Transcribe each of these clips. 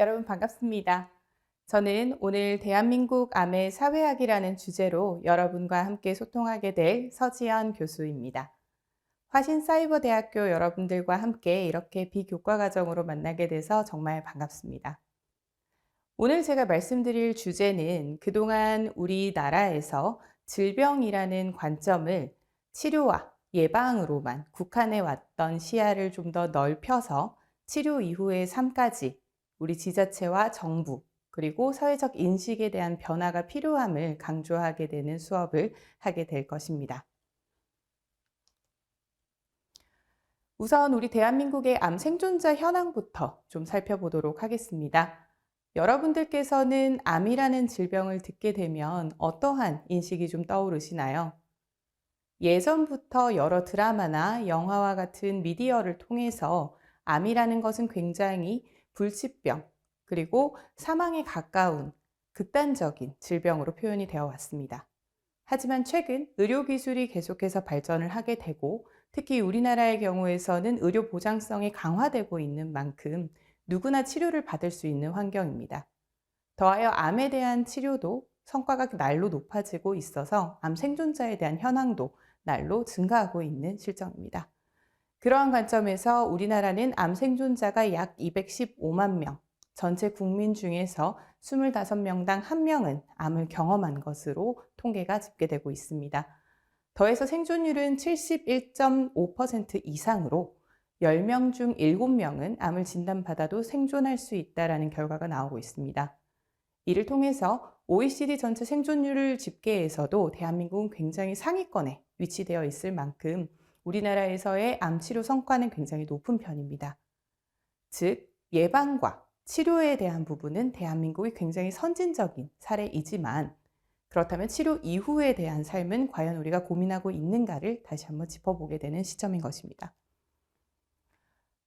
여러분 반갑습니다. 저는 오늘 대한민국 암의 사회학이라는 주제로 여러분과 함께 소통하게 될 서지연 교수입니다. 화신사이버대학교 여러분들과 함께 이렇게 비교과 과정으로 만나게 돼서 정말 반갑습니다. 오늘 제가 말씀드릴 주제는 그동안 우리나라에서 질병이라는 관점을 치료와 예방으로만 국한해 왔던 시야를 좀 더 넓혀서 치료 이후의 삶까지 우리 지자체와 정부 그리고 사회적 인식에 대한 변화가 필요함을 강조하게 되는 수업을 하게 될 것입니다. 우선 우리 대한민국의 암 생존자 현황부터 좀 살펴보도록 하겠습니다. 여러분들께서는 암이라는 질병을 듣게 되면 어떠한 인식이 좀 떠오르시나요? 예전부터 여러 드라마나 영화와 같은 미디어를 통해서 암이라는 것은 굉장히 불치병, 그리고 사망에 가까운 극단적인 질병으로 표현이 되어 왔습니다. 하지만 최근 의료기술이 계속해서 발전을 하게 되고 특히 우리나라의 경우에서는 의료 보장성이 강화되고 있는 만큼 누구나 치료를 받을 수 있는 환경입니다. 더하여 암에 대한 치료도 성과가 날로 높아지고 있어서 암 생존자에 대한 현황도 날로 증가하고 있는 실정입니다. 그러한 관점에서 우리나라는 암 생존자가 약 215만 명, 전체 국민 중에서 25명당 1명은 암을 경험한 것으로 통계가 집계되고 있습니다. 더해서 생존율은 71.5% 이상으로 10명 중 7명은 암을 진단받아도 생존할 수 있다라는 결과가 나오고 있습니다. 이를 통해서 OECD 전체 생존율을 집계에서도 대한민국은 굉장히 상위권에 위치되어 있을 만큼 우리나라에서의 암 치료 성과는 굉장히 높은 편입니다. 즉, 예방과 치료에 대한 부분은 대한민국이 굉장히 선진적인 사례이지만 그렇다면 치료 이후에 대한 삶은 과연 우리가 고민하고 있는가를 다시 한번 짚어보게 되는 시점인 것입니다.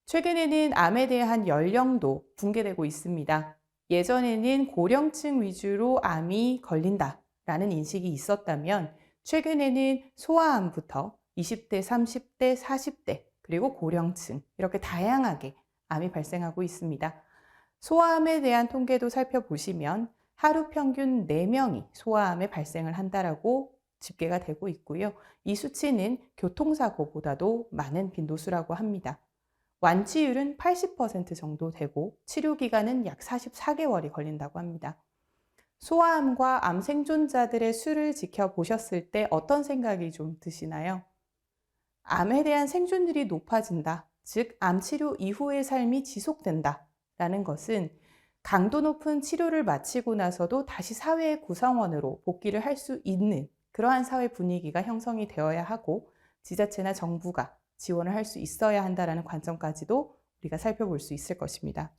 최근에는 암에 대한 연령도 붕괴되고 있습니다. 예전에는 고령층 위주로 암이 걸린다라는 인식이 있었다면 최근에는 소아암부터 20대, 30대, 40대, 그리고 고령층 이렇게 다양하게 암이 발생하고 있습니다. 소아암에 대한 통계도 살펴보시면 하루 평균 4명이 소아암에 발생을 한다라고 집계가 되고 있고요. 이 수치는 교통사고보다도 많은 빈도수라고 합니다. 완치율은 80% 정도 되고 치료 기간은 약 44개월이 걸린다고 합니다. 소아암과 암 생존자들의 수를 지켜보셨을 때 어떤 생각이 좀 드시나요? 암에 대한 생존율이 높아진다. 즉, 암 치료 이후의 삶이 지속된다. 라는 것은 강도 높은 치료를 마치고 나서도 다시 사회의 구성원으로 복귀를 할 수 있는 그러한 사회 분위기가 형성이 되어야 하고 지자체나 정부가 지원을 할 수 있어야 한다라는 관점까지도 우리가 살펴볼 수 있을 것입니다.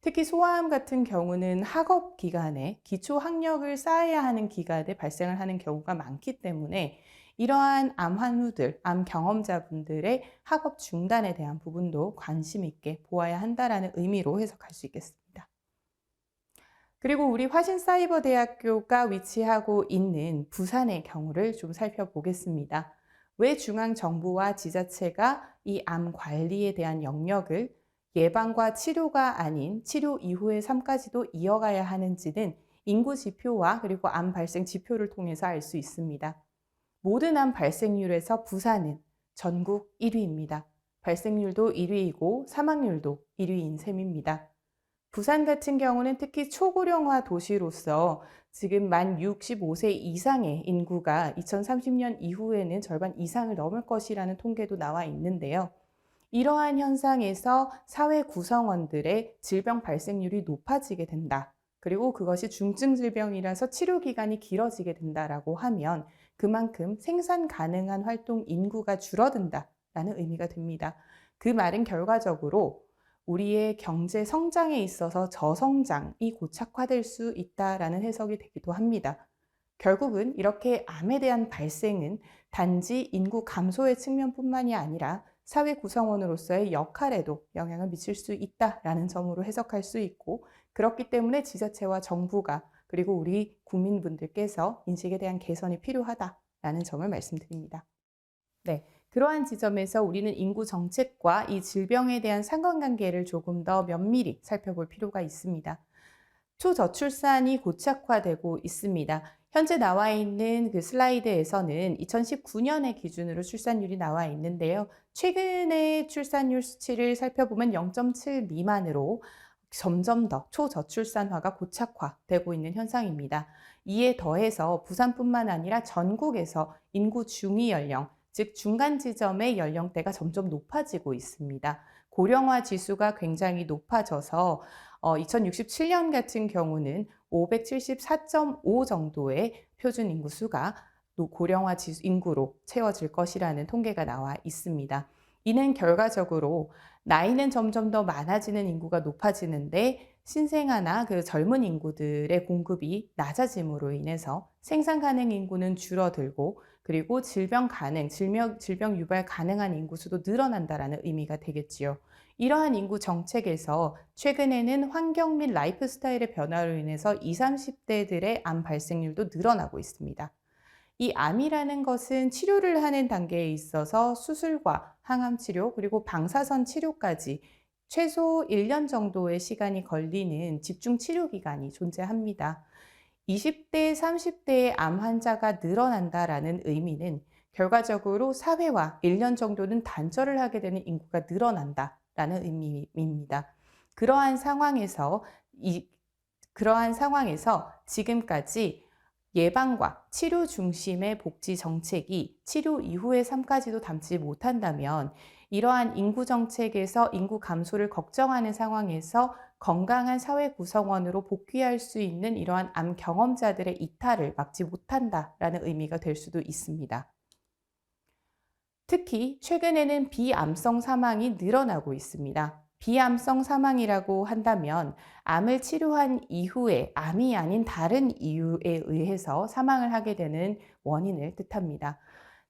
특히 소아암 같은 경우는 학업 기간에 기초 학력을 쌓아야 하는 기간에 발생을 하는 경우가 많기 때문에 이러한 암 환우들, 암 경험자분들의 학업 중단에 대한 부분도 관심 있게 보아야 한다라는 의미로 해석할 수 있겠습니다. 그리고 우리 화신사이버대학교가 위치하고 있는 부산의 경우를 좀 살펴보겠습니다. 왜 중앙정부와 지자체가 이 암 관리에 대한 영역을 예방과 치료가 아닌 치료 이후의 삶까지도 이어가야 하는지는 인구 지표와 그리고 암 발생 지표를 통해서 알 수 있습니다. 모든 암 발생률에서 부산은 전국 1위입니다. 발생률도 1위이고 사망률도 1위인 셈입니다. 부산 같은 경우는 특히 초고령화 도시로서 지금 만 65세 이상의 인구가 2030년 이후에는 절반 이상을 넘을 것이라는 통계도 나와 있는데요. 이러한 현상에서 사회 구성원들의 질병 발생률이 높아지게 된다. 그리고 그것이 중증 질병이라서 치료 기간이 길어지게 된다라고 하면 그만큼 생산 가능한 활동 인구가 줄어든다라는 의미가 됩니다. 그 말은 결과적으로 우리의 경제 성장에 있어서 저성장이 고착화될 수 있다라는 해석이 되기도 합니다. 결국은 이렇게 암에 대한 발생은 단지 인구 감소의 측면뿐만이 아니라 사회 구성원으로서의 역할에도 영향을 미칠 수 있다라는 점으로 해석할 수 있고 그렇기 때문에 지자체와 정부가 그리고 우리 국민분들께서 인식에 대한 개선이 필요하다라는 점을 말씀드립니다. 네. 그러한 지점에서 우리는 인구 정책과 이 질병에 대한 상관관계를 조금 더 면밀히 살펴볼 필요가 있습니다. 초저출산이 고착화되고 있습니다. 현재 나와 있는 그 슬라이드에서는 2019년의 기준으로 출산율이 나와 있는데요. 최근의 출산율 수치를 살펴보면 0.7 미만으로 점점 더 초저출산화가 고착화되고 있는 현상입니다. 이에 더해서 부산뿐만 아니라 전국에서 인구 중위 연령, 즉 중간 지점의 연령대가 점점 높아지고 있습니다. 고령화 지수가 굉장히 높아져서 어, 2067년 같은 경우는 574.5 정도의 표준 인구 수가 고령화 지수 인구로 채워질 것이라는 통계가 나와 있습니다. 이는 결과적으로 나이는 점점 더 많아지는 인구가 높아지는데 신생아나 그 젊은 인구들의 공급이 낮아짐으로 인해서 생산 가능 인구는 줄어들고 그리고 질병 가능, 질병, 질병 유발 가능한 인구 수도 늘어난다라는 의미가 되겠지요. 이러한 인구 정책에서 최근에는 환경 및 라이프 스타일의 변화로 인해서 20, 30대들의 암 발생률도 늘어나고 있습니다. 이 암이라는 것은 치료를 하는 단계에 있어서 수술과 항암 치료 그리고 방사선 치료까지 최소 1년 정도의 시간이 걸리는 집중 치료 기간이 존재합니다. 20대, 30대의 암 환자가 늘어난다라는 의미는 결과적으로 사회와 1년 정도는 단절을 하게 되는 인구가 늘어난다라는 의미입니다. 그러한 상황에서 이 그러한 상황에서 지금까지 예방과 치료 중심의 복지 정책이 치료 이후의 삶까지도 담지 못한다면 이러한 인구 정책에서 인구 감소를 걱정하는 상황에서 건강한 사회 구성원으로 복귀할 수 있는 이러한 암 경험자들의 이탈을 막지 못한다라는 의미가 될 수도 있습니다. 특히 최근에는 비암성 사망이 늘어나고 있습니다. 비암성 사망이라고 한다면 암을 치료한 이후에 암이 아닌 다른 이유에 의해서 사망을 하게 되는 원인을 뜻합니다.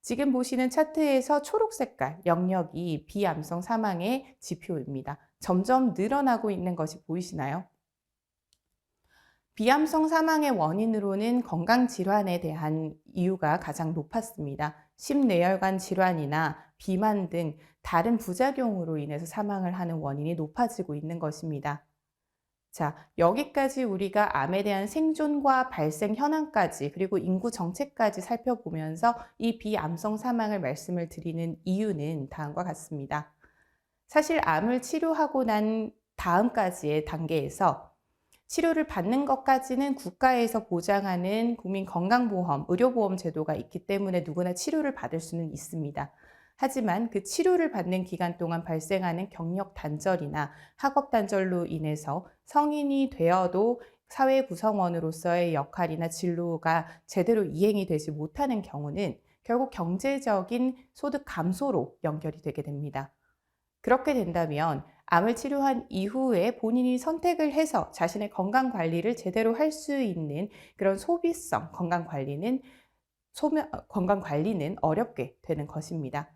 지금 보시는 차트에서 초록 색깔 영역이 비암성 사망의 지표입니다. 점점 늘어나고 있는 것이 보이시나요? 비암성 사망의 원인으로는 건강 질환에 대한 이유가 가장 높았습니다. 심뇌혈관 질환이나 비만 등 다른 부작용으로 인해서 사망을 하는 원인이 높아지고 있는 것입니다. 자, 여기까지 우리가 암에 대한 생존과 발생 현황까지 그리고 인구 정책까지 살펴보면서 이 비암성 사망을 말씀을 드리는 이유는 다음과 같습니다. 사실 암을 치료하고 난 다음까지의 단계에서 치료를 받는 것까지는 국가에서 보장하는 국민 건강보험, 의료보험 제도가 있기 때문에 누구나 치료를 받을 수는 있습니다. 하지만 그 치료를 받는 기간 동안 발생하는 경력 단절이나 학업 단절로 인해서 성인이 되어도 사회 구성원으로서의 역할이나 진로가 제대로 이행이 되지 못하는 경우는 결국 경제적인 소득 감소로 연결이 되게 됩니다. 그렇게 된다면 암을 치료한 이후에 본인이 선택을 해서 자신의 건강 관리를 제대로 할 수 있는 그런 소비성 건강 관리는 소면, 건강 관리는 어렵게 되는 것입니다.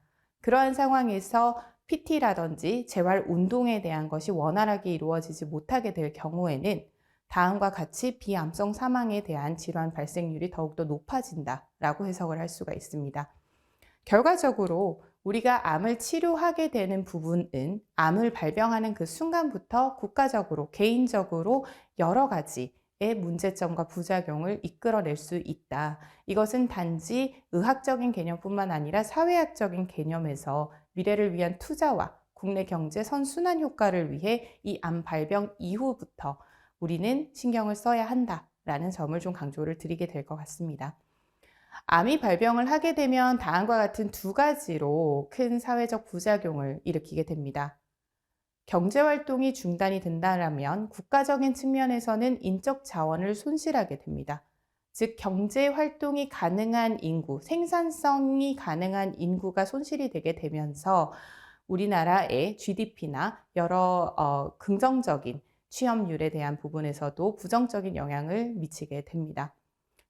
그러한 상황에서 PT라든지 재활 운동에 대한 것이 원활하게 이루어지지 못하게 될 경우에는 다음과 같이 비암성 사망에 대한 질환 발생률이 더욱더 높아진다라고 해석을 할 수가 있습니다. 결과적으로 우리가 암을 치료하게 되는 부분은 암을 발병하는 그 순간부터 국가적으로, 개인적으로 여러 가지의 문제점과 부작용을 이끌어낼 수 있다. 이것은 단지 의학적인 개념뿐만 아니라 사회학적인 개념에서 미래를 위한 투자와 국내 경제 선순환 효과를 위해 이 암 발병 이후부터 우리는 신경을 써야 한다라는 점을 좀 강조를 드리게 될 것 같습니다. 암이 발병을 하게 되면 다음과 같은 두 가지로 큰 사회적 부작용을 일으키게 됩니다. 경제 활동이 중단이 된다면 국가적인 측면에서는 인적 자원을 손실하게 됩니다. 즉, 경제 활동이 가능한 인구, 생산성이 가능한 인구가 손실이 되게 되면서 우리나라의 GDP나 여러 어, 긍정적인 취업률에 대한 부분에서도 부정적인 영향을 미치게 됩니다.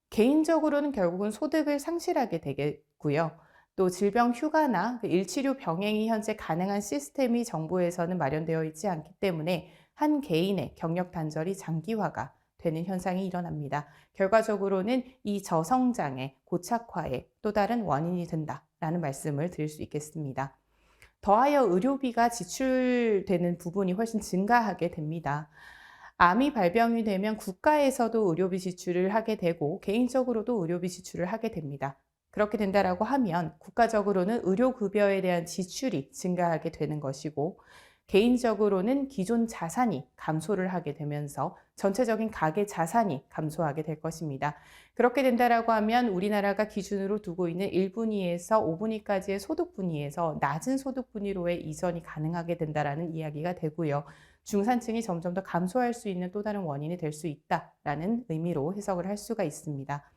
개인적으로는 결국은 소득을 상실하게 되겠고요. 또 질병 휴가나 그 일치료 병행이 현재 가능한 시스템이 정부에서는 마련되어 있지 않기 때문에 한 개인의 경력 단절이 장기화가 되는 현상이 일어납니다. 결과적으로는 이 저성장의 고착화의 또 다른 원인이 된다. 라는 말씀을 드릴 수 있겠습니다. 더하여 의료비가 지출되는 부분이 훨씬 증가하게 됩니다. 암이 발병이 되면 국가에서도 의료비 지출을 하게 되고 개인적으로도 의료비 지출을 하게 됩니다. 그렇게 된다라고 하면 국가적으로는 의료급여에 대한 지출이 증가하게 되는 것이고 개인적으로는 기존 자산이 감소를 하게 되면서 전체적인 가계 자산이 감소하게 될 것입니다. 그렇게 된다라고 하면 우리나라가 기준으로 두고 있는 1분위에서 5분위까지의 소득 분위에서 낮은 소득 분위로의 이전이 가능하게 된다라는 이야기가 되고요. 중산층이 점점 더 감소할 수 있는 또 다른 원인이 될 수 있다라는 의미로 해석을 할 수가 있습니다.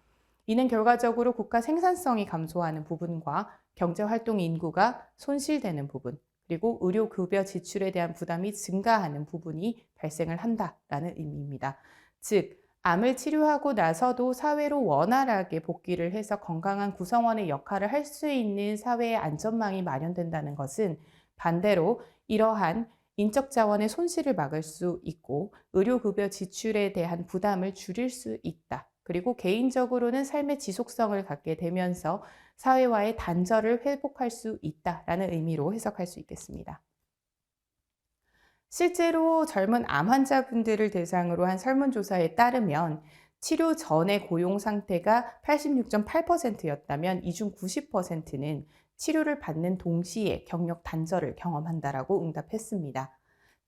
이는 결과적으로 국가 생산성이 감소하는 부분과 경제활동 인구가 손실되는 부분, 그리고 의료급여 지출에 대한 부담이 증가하는 부분이 발생을 한다라는 의미입니다. 즉, 암을 치료하고 나서도 사회로 원활하게 복귀를 해서 건강한 구성원의 역할을 할 수 있는 사회의 안전망이 마련된다는 것은 반대로 이러한 인적 자원의 손실을 막을 수 있고 의료급여 지출에 대한 부담을 줄일 수 있다. 그리고 개인적으로는 삶의 지속성을 갖게 되면서 사회와의 단절을 회복할 수 있다라는 의미로 해석할 수 있겠습니다. 실제로 젊은 암 환자분들을 대상으로 한 설문조사에 따르면 치료 전의 고용 상태가 86.8%였다면 이 중 90%는 치료를 받는 동시에 경력 단절을 경험한다라고 응답했습니다.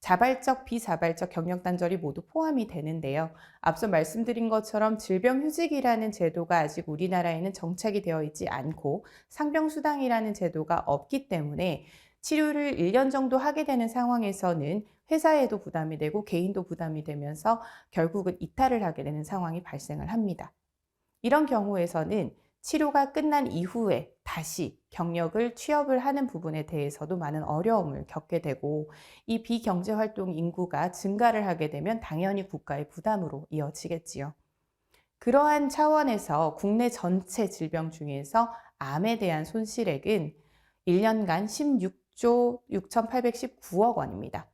자발적, 비자발적 경력 단절이 모두 포함이 되는데요. 앞서 말씀드린 것처럼 질병 휴직이라는 제도가 아직 우리나라에는 정착이 되어 있지 않고 상병수당이라는 제도가 없기 때문에 치료를 1년 정도 하게 되는 상황에서는 회사에도 부담이 되고 개인도 부담이 되면서 결국은 이탈을 하게 되는 상황이 발생을 합니다. 이런 경우에서는 치료가 끝난 이후에 다시 경력을 취업을 하는 부분에 대해서도 많은 어려움을 겪게 되고 이 비경제 활동 인구가 증가를 하게 되면 당연히 국가의 부담으로 이어지겠지요. 그러한 차원에서 국내 전체 질병 중에서 암에 대한 손실액은 1년간 16조 6,819억 원입니다.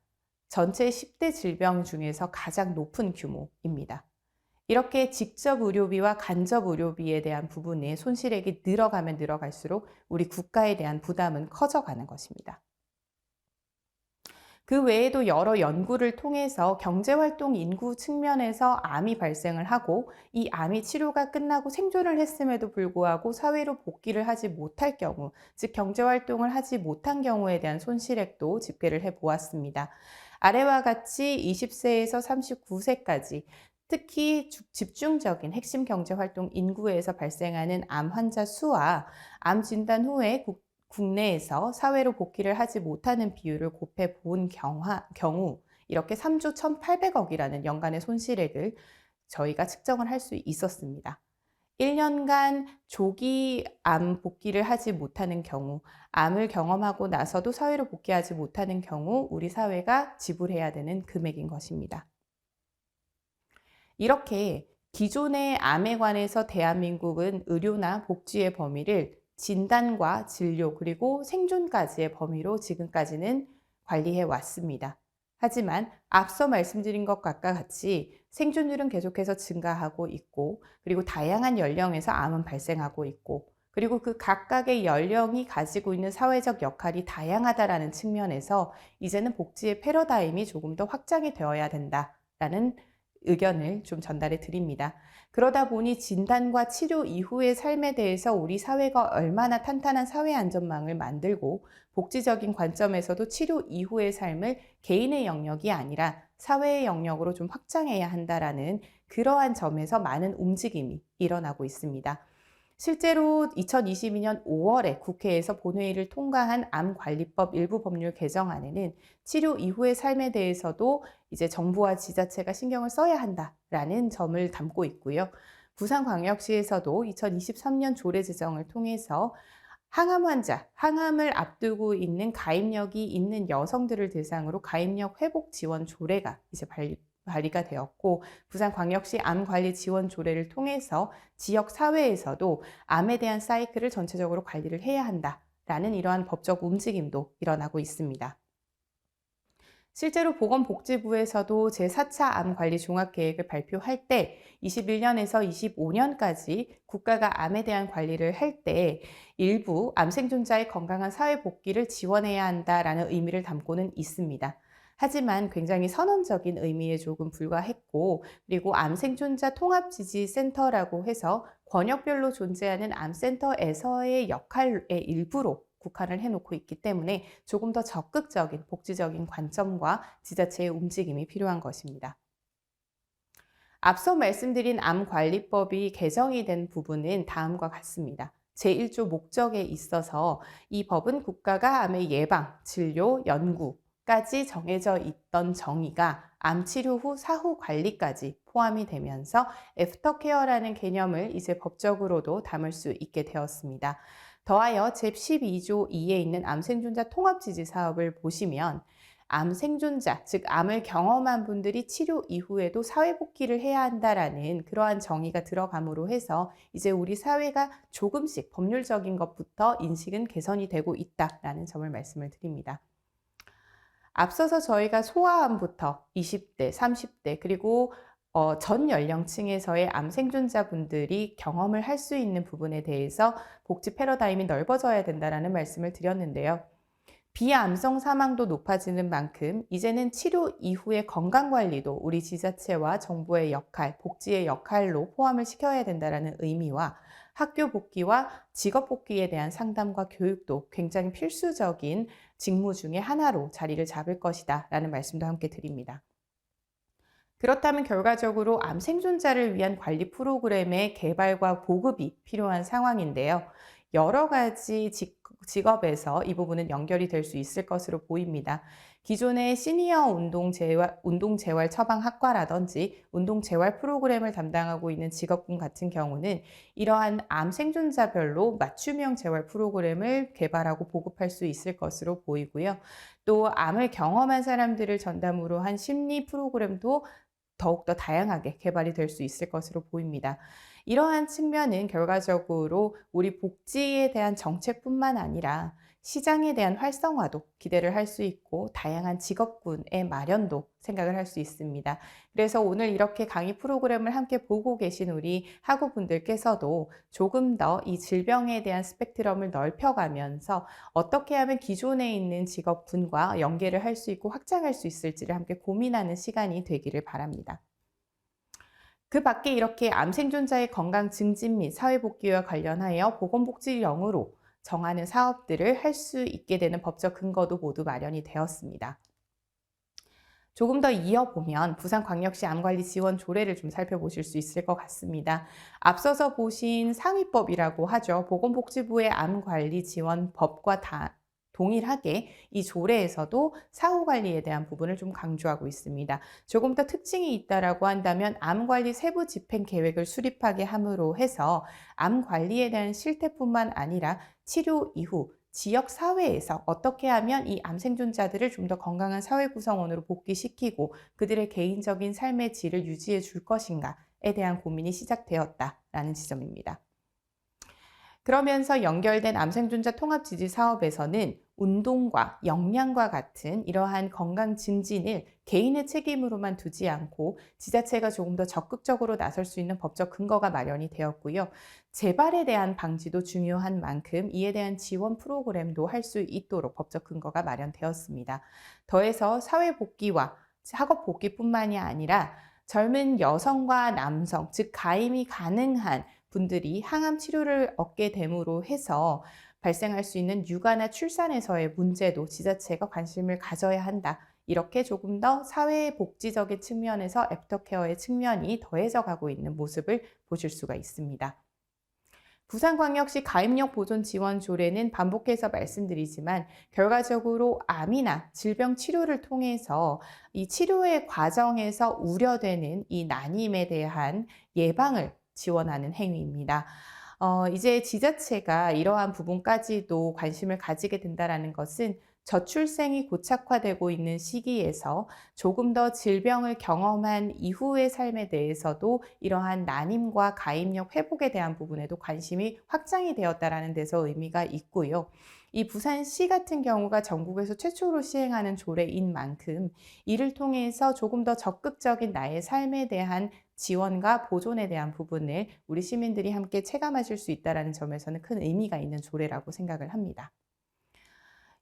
전체 10대 질병 중에서 가장 높은 규모입니다. 이렇게 직접 의료비와 간접 의료비에 대한 부분에 손실액이 늘어가면 늘어갈수록 우리 국가에 대한 부담은 커져가는 것입니다. 그 외에도 여러 연구를 통해서 경제활동 인구 측면에서 암이 발생을 하고 이 암이 치료가 끝나고 생존을 했음에도 불구하고 사회로 복귀를 하지 못할 경우, 즉 경제활동을 하지 못한 경우에 대한 손실액도 집계를 해 보았습니다. 아래와 같이 20세에서 39세까지 특히 집중적인 핵심 경제 활동 인구에서 발생하는 암 환자 수와 암 진단 후에 국내에서 사회로 복귀를 하지 못하는 비율을 곱해 본 경우 이렇게 3조 1,800억이라는 연간의 손실액을 저희가 측정을 할 수 있었습니다. 1년간 조기 암 복귀를 하지 못하는 경우, 암을 경험하고 나서도 사회로 복귀하지 못하는 경우 우리 사회가 지불해야 되는 금액인 것입니다. 이렇게 기존의 암에 관해서 대한민국은 의료나 복지의 범위를 진단과 진료 그리고 생존까지의 범위로 지금까지는 관리해 왔습니다. 하지만 앞서 말씀드린 것과 같이 생존율은 계속해서 증가하고 있고 그리고 다양한 연령에서 암은 발생하고 있고 그리고 그 각각의 연령이 가지고 있는 사회적 역할이 다양하다라는 측면에서 이제는 복지의 패러다임이 조금 더 확장이 되어야 된다라는 의견을 좀 전달해 드립니다. 그러다 보니 진단과 치료 이후의 삶에 대해서 우리 사회가 얼마나 탄탄한 사회 안전망을 만들고 복지적인 관점에서도 치료 이후의 삶을 개인의 영역이 아니라 사회의 영역으로 좀 확장해야 한다라는 그러한 점에서 많은 움직임이 일어나고 있습니다. 실제로 2022년 5월에 국회에서 본회의를 통과한 암관리법 일부 법률 개정안에는 치료 이후의 삶에 대해서도 이제 정부와 지자체가 신경을 써야 한다라는 점을 담고 있고요. 부산광역시에서도 2023년 조례 제정을 통해서 항암 환자, 항암을 앞두고 있는 가입력이 있는 여성들을 대상으로 가입력 회복 지원 조례가 이제 발의가 되었고 부산광역시 암관리 지원 조례를 통해서 지역 사회에서도 암에 대한 사이클을 전체적으로 관리를 해야 한다라는 이러한 법적 움직임도 일어나고 있습니다. 실제로 보건복지부에서도 제4차 암관리 종합계획을 발표할 때 21년에서 25년까지 국가가 암에 대한 관리를 할 때 일부 암 생존자의 건강한 사회 복귀를 지원해야 한다라는 의미를 담고는 있습니다. 하지만 굉장히 선언적인 의미에 조금 불과했고 그리고 암 생존자 통합지지센터라고 해서 권역별로 존재하는 암센터에서의 역할의 일부로 국한을 해놓고 있기 때문에 조금 더 적극적인 복지적인 관점과 지자체의 움직임이 필요한 것입니다. 앞서 말씀드린 암관리법이 개정이 된 부분은 다음과 같습니다. 제1조 목적에 있어서 이 법은 국가가 암의 예방, 진료, 연구, 까지 정해져 있던 정의가 암 치료 후 사후 관리까지 포함이 되면서 애프터케어라는 개념을 이제 법적으로도 담을 수 있게 되었습니다. 더하여 제12조 2에 있는 암 생존자 통합 지지 사업을 보시면 암 생존자, 즉 암을 경험한 분들이 치료 이후에도 사회 복귀를 해야 한다라는 그러한 정의가 들어감으로 해서 이제 우리 사회가 조금씩 법률적인 것부터 인식은 개선이 되고 있다라는 점을 말씀을 드립니다. 앞서서 저희가 소아암부터 20대, 30대, 그리고 어, 전 연령층에서의 암 생존자분들이 경험을 할 수 있는 부분에 대해서 복지 패러다임이 넓어져야 된다라는 말씀을 드렸는데요. 비암성 사망도 높아지는 만큼 이제는 치료 이후의 건강 관리도 우리 지자체와 정부의 역할, 복지의 역할로 포함을 시켜야 된다라는 의미와 학교 복귀와 직업 복귀에 대한 상담과 교육도 굉장히 필수적인 직무 중의 하나로 자리를 잡을 것이다 라는 말씀도 함께 드립니다. 그렇다면 결과적으로 암 생존자를 위한 관리 프로그램의 개발과 보급이 필요한 상황인데요. 여러 가지 직업에서 이 부분은 연결이 될 수 있을 것으로 보입니다. 기존의 시니어 운동 재활, 운동 재활 처방 학과라든지 운동 재활 프로그램을 담당하고 있는 직업군 같은 경우는 이러한 암 생존자별로 맞춤형 재활 프로그램을 개발하고 보급할 수 있을 것으로 보이고요. 또 암을 경험한 사람들을 전담으로 한 심리 프로그램도 더욱더 다양하게 개발이 될 수 있을 것으로 보입니다. 이러한 측면은 결과적으로 우리 복지에 대한 정책뿐만 아니라 시장에 대한 활성화도 기대를 할 수 있고 다양한 직업군의 마련도 생각을 할 수 있습니다. 그래서 오늘 이렇게 강의 프로그램을 함께 보고 계신 우리 학우분들께서도 조금 더 이 질병에 대한 스펙트럼을 넓혀가면서 어떻게 하면 기존에 있는 직업군과 연계를 할 수 있고 확장할 수 있을지를 함께 고민하는 시간이 되기를 바랍니다. 그 밖에 이렇게 암 생존자의 건강 증진 및 사회복귀와 관련하여 보건복지령으로 정하는 사업들을 할 수 있게 되는 법적 근거도 모두 마련이 되었습니다. 조금 더 이어보면 부산광역시 암관리 지원 조례를 좀 살펴보실 수 있을 것 같습니다. 앞서서 보신 상위법이라고 하죠. 보건복지부의 암관리 지원법과 다 동일하게 이 조례에서도 사후 관리에 대한 부분을 좀 강조하고 있습니다. 조금 더 특징이 있다라고 한다면 암 관리 세부 집행 계획을 수립하게 함으로 해서 암 관리에 대한 실태뿐만 아니라 치료 이후 지역 사회에서 어떻게 하면 이 암 생존자들을 좀 더 건강한 사회 구성원으로 복귀시키고 그들의 개인적인 삶의 질을 유지해 줄 것인가에 대한 고민이 시작되었다라는 지점입니다. 그러면서 연결된 암생존자 통합 지지 사업에서는 운동과 역량과 같은 이러한 건강 증진을 개인의 책임으로만 두지 않고 지자체가 조금 더 적극적으로 나설 수 있는 법적 근거가 마련이 되었고요. 재발에 대한 방지도 중요한 만큼 이에 대한 지원 프로그램도 할 수 있도록 법적 근거가 마련되었습니다. 더해서 사회 복귀와 학업 복귀뿐만이 아니라 젊은 여성과 남성, 즉 가임이 가능한 분들이 항암 치료를 얻게 됨으로 해서 발생할 수 있는 육아나 출산에서의 문제도 지자체가 관심을 가져야 한다. 이렇게 조금 더 사회복지적인 측면에서 애프터케어의 측면이 더해져 가고 있는 모습을 보실 수가 있습니다. 부산광역시 가입력 보존 지원 조례는 반복해서 말씀드리지만 결과적으로 암이나 질병 치료를 통해서 이 치료의 과정에서 우려되는 이 난임에 대한 예방을 지원하는 행위입니다. 어, 이제 지자체가 이러한 부분까지도 관심을 가지게 된다는 것은 저출생이 고착화되고 있는 시기에서 조금 더 질병을 경험한 이후의 삶에 대해서도 이러한 난임과 가입력 회복에 대한 부분에도 관심이 확장이 되었다라는 데서 의미가 있고요. 이 부산시 같은 경우가 전국에서 최초로 시행하는 조례인 만큼 이를 통해서 조금 더 적극적인 나의 삶에 대한 지원과 보존에 대한 부분을 우리 시민들이 함께 체감하실 수 있다는 점에서는 큰 의미가 있는 조례라고 생각을 합니다.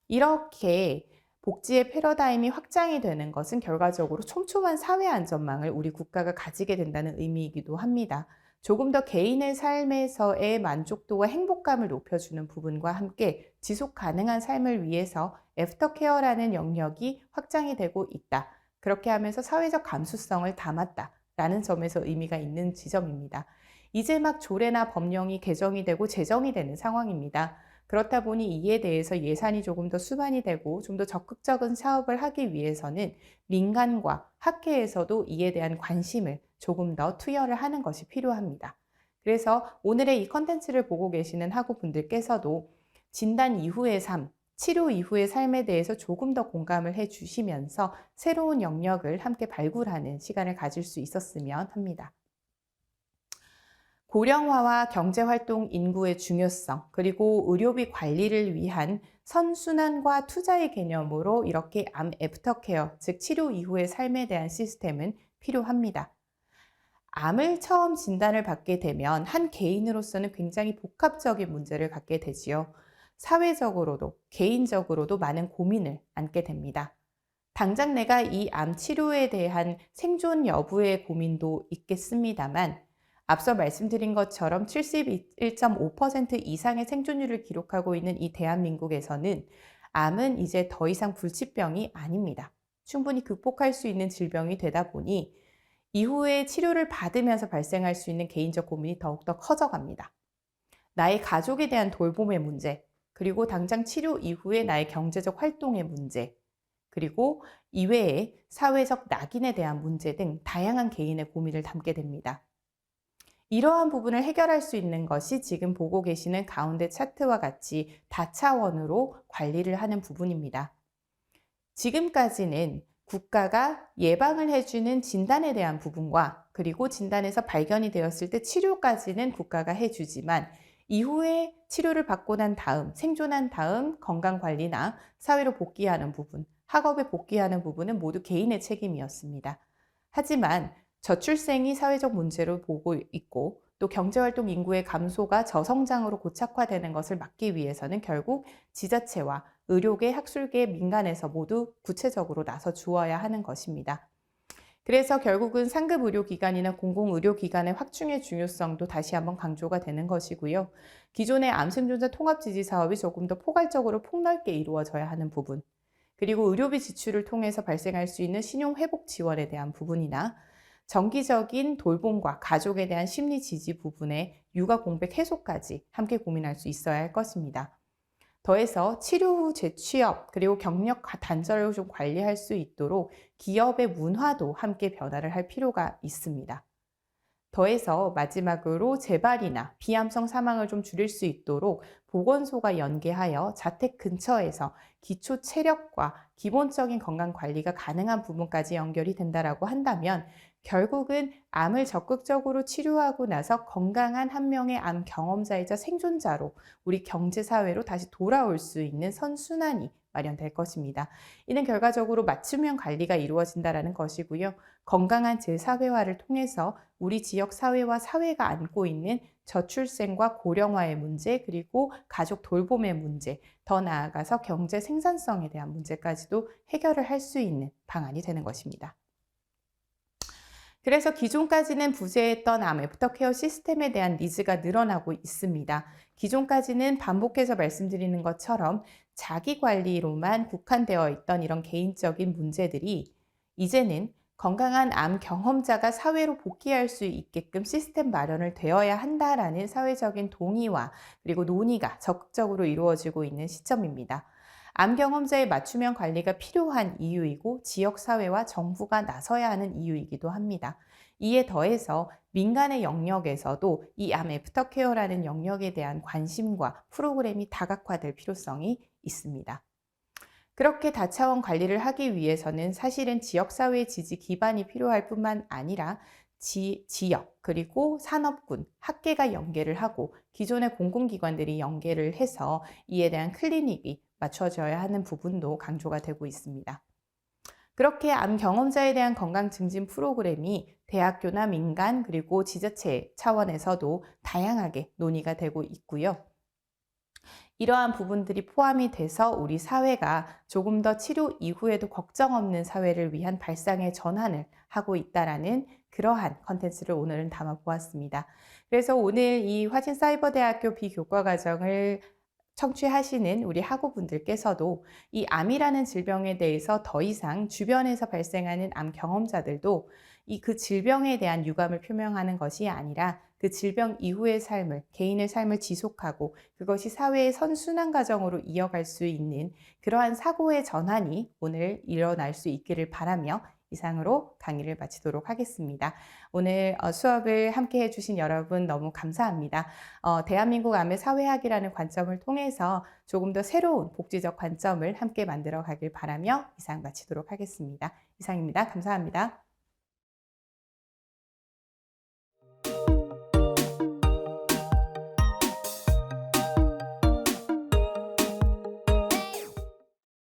이렇게 복지의 패러다임이 확장이 되는 것은 결과적으로 촘촘한 사회 안전망을 우리 국가가 가지게 된다는 의미이기도 합니다. 조금 더 개인의 삶에서의 만족도와 행복감을 높여주는 부분과 함께 지속 가능한 삶을 위해서 애프터케어라는 영역이 확장이 되고 있다. 그렇게 하면서 사회적 감수성을 담았다. 라는 점에서 의미가 있는 지점입니다. 이제 막 조례나 법령이 개정이 되고 제정이 되는 상황입니다. 그렇다 보니 이에 대해서 예산이 조금 더 수반이 되고 좀 더 적극적인 사업을 하기 위해서는 민간과 학회에서도 이에 대한 관심을 조금 더 투여를 하는 것이 필요합니다. 그래서 오늘의 이 컨텐츠를 보고 계시는 학우분들께서도 진단 이후의 삶, 치료 이후의 삶에 대해서 조금 더 공감을 해 주시면서 새로운 영역을 함께 발굴하는 시간을 가질 수 있었으면 합니다. 고령화와 경제활동 인구의 중요성, 그리고 의료비 관리를 위한 선순환과 투자의 개념으로 이렇게 암 애프터케어, 즉 치료 이후의 삶에 대한 시스템은 필요합니다. 암을 처음 진단을 받게 되면 한 개인으로서는 굉장히 복합적인 문제를 갖게 되지요. 사회적으로도 개인적으로도 많은 고민을 안게 됩니다. 당장 내가 이 암 치료에 대한 생존 여부의 고민도 있겠습니다만 앞서 말씀드린 것처럼 71.5% 이상의 생존율을 기록하고 있는 이 대한민국에서는 암은 이제 더 이상 불치병이 아닙니다. 충분히 극복할 수 있는 질병이 되다 보니 이후에 치료를 받으면서 발생할 수 있는 개인적 고민이 더욱더 커져갑니다. 나의 가족에 대한 돌봄의 문제, 그리고 당장 치료 이후에 나의 경제적 활동의 문제, 그리고 이외에 사회적 낙인에 대한 문제 등 다양한 개인의 고민을 담게 됩니다. 이러한 부분을 해결할 수 있는 것이 지금 보고 계시는 가운데 차트와 같이 다차원으로 관리를 하는 부분입니다. 지금까지는 국가가 예방을 해주는 진단에 대한 부분과 그리고 진단에서 발견이 되었을 때 치료까지는 국가가 해주지만 이후에 치료를 받고 난 다음, 생존한 다음 건강 관리나 사회로 복귀하는 부분, 학업에 복귀하는 부분은 모두 개인의 책임이었습니다. 하지만 저출생이 사회적 문제로 보고 있고 또 경제활동 인구의 감소가 저성장으로 고착화되는 것을 막기 위해서는 결국 지자체와 의료계, 학술계, 민간에서 모두 구체적으로 나서 주어야 하는 것입니다. 그래서 결국은 상급 의료기관이나 공공의료기관의 확충의 중요성도 다시 한번 강조가 되는 것이고요. 기존의 암생존자 통합지지 사업이 조금 더 포괄적으로 폭넓게 이루어져야 하는 부분, 그리고 의료비 지출을 통해서 발생할 수 있는 신용회복 지원에 대한 부분이나 정기적인 돌봄과 가족에 대한 심리 지지 부분의 육아 공백 해소까지 함께 고민할 수 있어야 할 것입니다. 더해서 치료 후 재취업 그리고 경력 단절을 좀 관리할 수 있도록 기업의 문화도 함께 변화를 할 필요가 있습니다. 더해서 마지막으로 재발이나 비암성 사망을 좀 줄일 수 있도록 보건소가 연계하여 자택 근처에서 기초 체력과 기본적인 건강 관리가 가능한 부분까지 연결이 된다라고 한다면 결국은 암을 적극적으로 치료하고 나서 건강한 한 명의 암 경험자이자 생존자로 우리 경제사회로 다시 돌아올 수 있는 선순환이 마련될 것입니다. 이는 결과적으로 맞춤형 관리가 이루어진다는 것이고요. 건강한 재사회화를 통해서 우리 지역 사회와 사회가 안고 있는 저출생과 고령화의 문제, 그리고 가족 돌봄의 문제, 더 나아가서 경제 생산성에 대한 문제까지도 해결을 할 수 있는 방안이 되는 것입니다. 그래서 기존까지는 부재했던 암 애프터케어 시스템에 대한 니즈가 늘어나고 있습니다. 기존까지는 반복해서 말씀드리는 것처럼 자기 관리로만 국한되어 있던 이런 개인적인 문제들이 이제는 건강한 암 경험자가 사회로 복귀할 수 있게끔 시스템 마련을 되어야 한다라는 사회적인 동의와 그리고 논의가 적극적으로 이루어지고 있는 시점입니다. 암 경험자의 맞춤형 관리가 필요한 이유이고 지역사회와 정부가 나서야 하는 이유이기도 합니다. 이에 더해서 민간의 영역에서도 이 암 애프터케어라는 영역에 대한 관심과 프로그램이 다각화될 필요성이 있습니다. 그렇게 다차원 관리를 하기 위해서는 사실은 지역사회 지지 기반이 필요할 뿐만 아니라 지, 지역, 그리고 산업군, 학계가 연계를 하고 기존의 공공기관들이 연계를 해서 이에 대한 클리닉이 맞춰져야 하는 부분도 강조가 되고 있습니다. 그렇게 암 경험자에 대한 건강 증진 프로그램이 대학교나 민간 그리고 지자체 차원에서도 다양하게 논의가 되고 있고요. 이러한 부분들이 포함이 돼서 우리 사회가 조금 더 치료 이후에도 걱정 없는 사회를 위한 발상의 전환을 하고 있다라는 그러한 컨텐츠를 오늘은 담아 보았습니다. 그래서 오늘 이 화진사이버대학교 비교과 과정을 청취하시는 우리 학우분들께서도 이 암이라는 질병에 대해서 더 이상 주변에서 발생하는 암 경험자들도 이 그 질병에 대한 유감을 표명하는 것이 아니라 그 질병 이후의 삶을, 개인의 삶을 지속하고 그것이 사회의 선순환 과정으로 이어갈 수 있는 그러한 사고의 전환이 오늘 일어날 수 있기를 바라며 이상으로 강의를 마치도록 하겠습니다. 오늘 어, 수업을 함께 해주신 여러분 너무 감사합니다. 어, 대한민국 암의 사회학이라는 관점을 통해서 조금 더 새로운 복지적 관점을 함께 만들어 가길 바라며 이상 마치도록 하겠습니다. 이상입니다. 감사합니다.